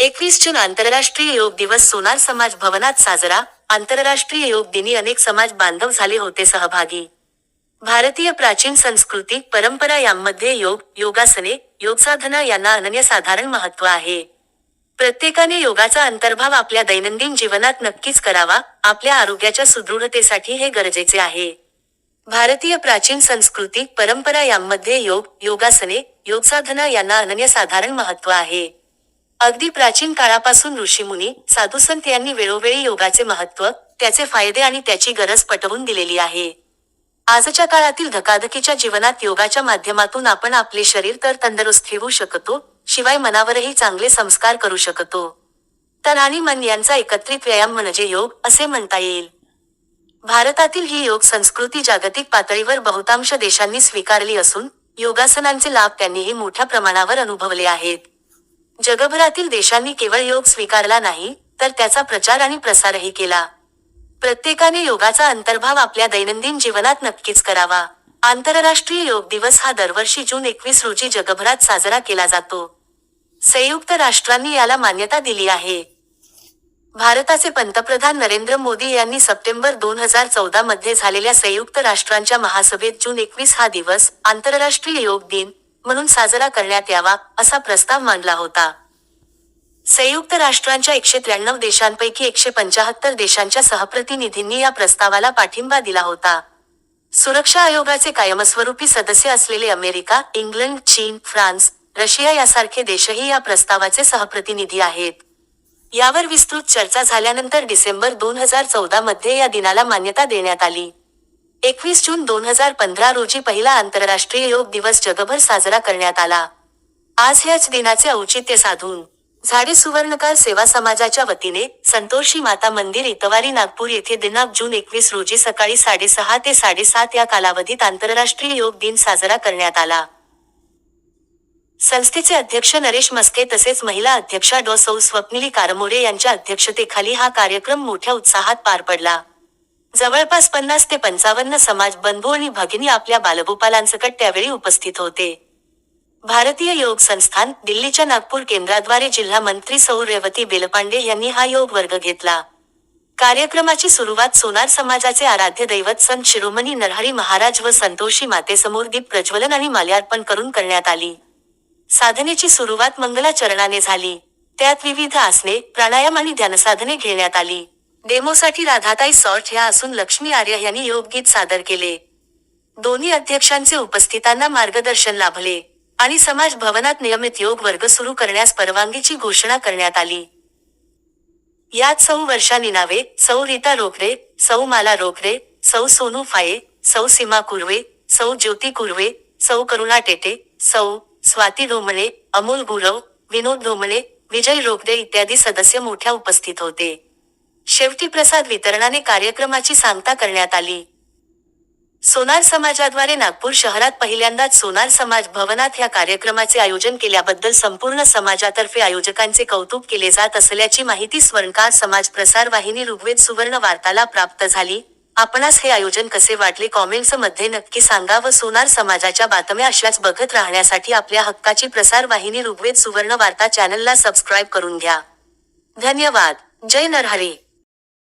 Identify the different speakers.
Speaker 1: एकवीस जून आंतरराष्ट्रीय योग दिवस सोनार समाज भवनात साजरा. आंतरराष्ट्रीय योग दिनी अनेक समाज बांधव झाले होते सहभागी. भारतीय प्राचीन संस्कृती परंपरा यांमध्ये योग योगासने योगसाधना यांना अनन्यसाधारण महत्त्व आहे. प्रत्येकाने योगाचा अंतर्भाव आपल्या दैनंदिन जीवनात नक्कीच करावा. आपल्या आरोग्याच्या सुदृढतेसाठी हे गरजेचे आहे. भारतीय प्राचीन संस्कृती परंपरा यांमध्ये योग योगासने योगसाधना यांना अनन्यसाधारण महत्त्व आहे. अगदी प्राचीन काळापासून ऋषीमुनी साधुसंत यांनी वेळोवेळी योगाचे महत्त्व त्याचे फायदे आणि त्याची गरज पटवून दिलेली आहे. आजच्या काळातील धकाधकीच्या जीवनात योगाच्या माध्यमातून आपण आपले शरीर तर तंदुरुस्त ठेवू शकतो शिवाय मनावरही चांगले संस्कार करू शकतो. तन आणि मन यांचा एकत्रित व्यायाम म्हणजे योग असे म्हणता येईल. भारतातील ही योग संस्कृती जागतिक पातळीवर बहुतांश देशांनी स्वीकारली असून योगासनांचे लाभ त्यांनीही मोठ्या प्रमाणावर अनुभवले आहेत. जगभरातील देशांनी केवळ योग स्वीकारला नाही तर त्याचा प्रचार आणि प्रसारही केला. प्रत्येकाने योगाचा अंतर्भाव आपल्या दैनंदिन जीवनात नक्कीच करावा. आंतरराष्ट्रीय योग दिवस हा दरवर्षी जून एकवीस रोजी जगभरात साजरा केला जातो. संयुक्त राष्ट्रांनी याला मान्यता दिली आहे. भारताचे पंतप्रधान नरेंद्र मोदी यांनी सप्टेंबर दोन हजार चौदा मध्ये झालेल्या संयुक्त राष्ट्रांच्या महासभेत जून एकवीस हा दिवस आंतरराष्ट्रीय योग दिन म्हणून साजरा करण्यात यावा असा प्रस्ताव मांडला होता. संयुक्त राष्ट्रांच्या एकशे त्र्याण्णव देशांपैकी एकशे पंचाहत्तर देशांच्या सहप्रतिनिधींनी या प्रस्तावाला पाठिंबा दिला होता. सुरक्षा आयोगाचे कायमस्वरूपी सदस्य असलेले अमेरिका इंग्लंड चीन फ्रान्स रशिया यासारखे देशही या प्रस्तावाचे सहप्रतिनिधी आहेत. यावर विस्तृत चर्चा झाल्यानंतर डिसेंबर दोन हजार चौदा मध्ये या दिनाला मान्यता देण्यात आली. एकवीस जून दोन हजार पंधरा रोजी पहिला आंतरराष्ट्रीय योग दिवस जगभर साजरा करण्यात आला. आज ह्याच दिनाचे औचित्य साधून झाडे सुवर्णकार सेवा समाजाच्या वतीने संतोषी माता मंदिर इतवारी नागपूर येथे दिनांक जून एकवीस रोजी सकाळी साडेसहा ते साडेसात या कालावधीत आंतरराष्ट्रीय योग दिन साजरा करण्यात आला. संस्थेचे अध्यक्ष नरेश मस्के तसेच महिला अध्यक्षा डॉ सौ स्वप्निली कारमोरे यांच्या अध्यक्षतेखाली हा कार्यक्रम मोठ्या उत्साहात पार पडला. जवळपास पन्नास ते पंचावन्न समाज बंधू आणि भगिनी आपल्या बालगोपालांसकट त्यावेळी उपस्थित होते. भारतीय योग संस्थान दिल्लीच्या नागपूर केंद्राद्वारे जिल्हा मंत्री सौ रेवती बेलपांडे यांनी हा योग वर्ग घेतला. कार्यक्रमाची सुरुवात सोनार समाजाचे आराध्य दैवत संत शिरोमणी नरहरी महाराज व संतोषी मातेसमोर दीप प्रज्वलन आणि माल्यार्पण करून करण्यात आली. साधनेची सुरुवात मंगलाचरणाने झाली. त्यात विविध आसने प्राणायाम आणि ध्यानसाधने घेण्यात आली. डेमोसाठी राधाताई सॉर्ट ह्या असून लक्ष्मी आर्य यांनी योगगीत सादर केले. दोन्ही अध्यक्षांचे उपस्थितांना मार्गदर्शन लाभले आणि समाज भवनात नियमित योग वर्ग सुरू करण्यास परवानगीची घोषणा करण्यात आली. यात सौ वर्षा निनावे सौ रीता रोकडे सौ माला रोकडे सौ सोनू फाये सौ सीमा कुर्वे सौ ज्योती कुर्वे सौ करुणा टेटे सौ स्वाती ढोमणे अमोल गुरव विनोद ढोमणे विजय रोकडे इत्यादी सदस्य मोठ्या उपस्थित होते. शेवटी प्रसाद वितरणाने कार्यक्रमाची सांगता करण्यात आली. सोनार समाजाद्वारे नागपूर शहरात पहिल्यांदाच सोनार समाज भवनात ह्या कार्यक्रमाचे आयोजन केल्याबद्दल संपूर्ण समाजातर्फे आयोजकांचे कौतुक केले जात असल्याची माहिती स्वर्णकार समाज प्रसार वाहिनी ऋग्वेद सुवर्ण वार्ताला प्राप्त झाली. आपणास हे आयोजन कसे वाटले कॉमेंट्समध्ये नक्की सांगा व सोनार समाजाच्या बातम्या अशाच बघत राहण्यासाठी आपल्या हक्काची प्रसार वाहिनी ऋग्वेद सुवर्ण वार्ता चॅनलला सबस्क्राईब करून घ्या. धन्यवाद. जय नरहरी.